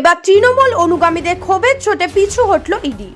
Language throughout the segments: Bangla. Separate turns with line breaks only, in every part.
এবার তৃণমূল অনুগামীদের ক্ষোভের চোটে পিছু হটল ইডি।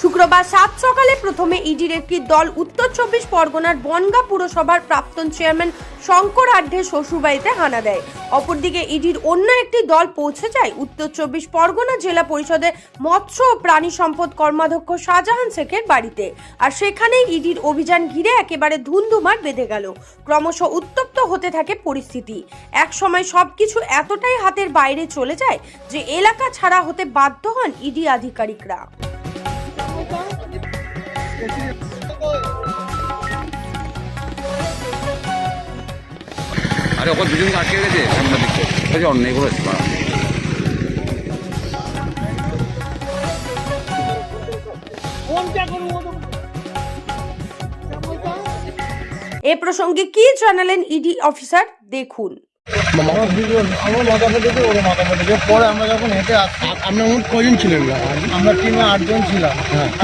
শুক্রবার সাত সকালে প্রথমে ইডির একটি দল উত্তর চব্বিশ পরগনার বনগা পুরসভার প্রাক্তন চেয়ারম্যান শঙ্কর আঢ্যের শ্বশুরবাড়িতে হানা দেয়। অপরদিকে ইডির অন্য একটি দল পৌঁছে যায় উত্তর চব্বিশ পরগনা জেলা পরিষদের মৎস্য ও প্রাণী সম্পদ কর্মাধ্যক্ষ শাহজাহান শেখের বাড়িতে। আর সেখানেই ইডির অভিযান ঘিরে একেবারে ধুন্ধুমার বেঁধে গেল। ক্রমশ উত্তপ্ত হতে থাকে পরিস্থিতি। এক সময় সবকিছু এতটাই হাতের বাইরে চলে যায় যে এলাকা ছাড়া হতে বাধ্য হন ইডি আধিকারিকরা।
আরে ওখানে দুজনকে আটকে গেছে সাংবাদিক। অন্যায় করেছে বাবা।
এ প্রসঙ্গে কি জানালেন ইডি অফিসার? দেখুন।
আমার ভিডিও আমার মাথা ফেটেছে ওর মাথা ফেটেছে পরে আমরা যখন হেঁটে আসছি আমরা মোট কজন ছিলেন? না আমরা টিমে আটজন ছিলাম।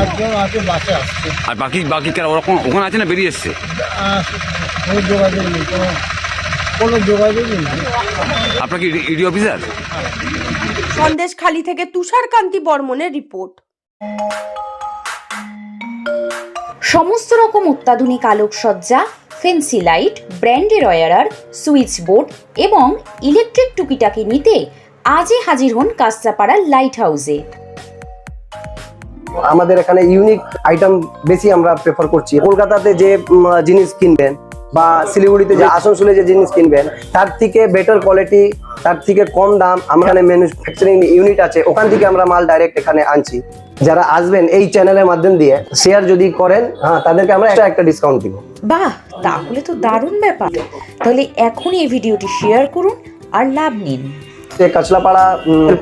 আটজন আছে বাসে আসছে।
আর বাকি বাকি কারা? ওরকম ওখানে আছে না বেরিয়ে এসছে?
কোনো যোগাযোগ নেই কোনো কোনো যোগাযোগই নেই।
আপনার কি ইডি অফিসার?
সন্দেশখালী থেকে তুষারকান্তি বর্মনের রিপোর্ট।
সমস্ত রকম অত্যাধুনিক আলোকসজ্জা ফেন্সি লাইট ব্র্যান্ডের অয়ারার সুইচ বোর্ড এবং ইলেকট্রিক টুকিটাকি নিতে আজই হাজির হন কাস্তাপাড়া লাইট হাউসে
আমাদের এখানে ইউনিক আইটেম বেশি আমরা প্রেফার করছি। কলকাতাতে যে জিনিস কিনবেন বা শিলিগুড়িতে যে আসানসোলে যে জিনিস কিনবেন তার থেকে বেটার কোয়ালিটি তার থেকে কম দাম আমরা এখানে ম্যানুফ্যাকচারিং ইউনিট আছে ওখান থেকে আমরা মাল ডাইরেক্ট এখানে আনছি। যারা আসবেন এই চ্যানেলের মাধ্যম দিয়ে শেয়ার যদি করেন হ্যাঁ তাদেরকে আমরা একটা একটা ডিসকাউন্ট দিব।
বাহ তাহলে তো দারুণ ব্যাপার। তাহলে এখনই এই ভিডিওটি শেয়ার করুন আর লাভ নিন।
কাছলাপাড়া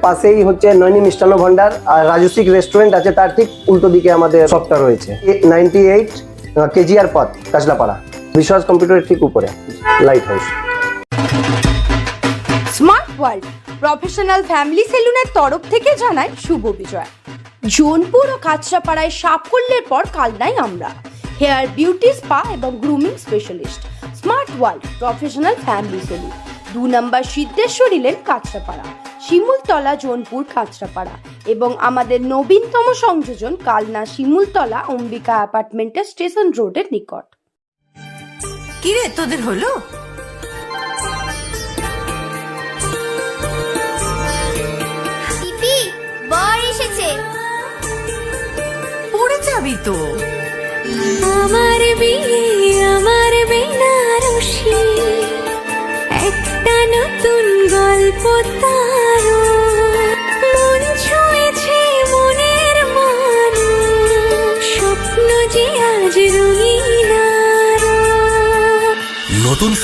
পাশেই হচ্ছে নৈনি মিষ্টান্ন ভান্ডার আর রাজস্বিক রেস্টুরেন্ট আছে তার ঠিক উল্টো দিকে আমাদের শপটা রয়েছে। নাইনটি এইট কেজিআর পথ কাছলাপাড়া বিশ্বাস কম্পিউটারের ঠিক উপরে light house
smart world professional family সেলুনের তরফ থেকে জানাই শুভ বিজয়। জোনপুর ও কাঁচরাপাড়ায় সাফল্যের পর কালনাই আমরা। হেয়ার বিউটি স্পা এবং grooming specialist smart world professional family salon দু নম্বর সিদ্ধেশ্বরী লেন কাঁচরাপাড়া, শিমুলতলা জোনপুর কাঁচরাপাড়া এবং আমাদের নবীনতম সংযোজন কালনা শিমুলতলা অম্বিকা অ্যাপার্টমেন্টের স্টেশন রোডের নিকট।
কিরে তোদের হলো?
পিপি বর এসেছে।
পড়ে যাবি তো।
আমার বিয়ে আমার বেনারসি। একটা নতুন গল্প তার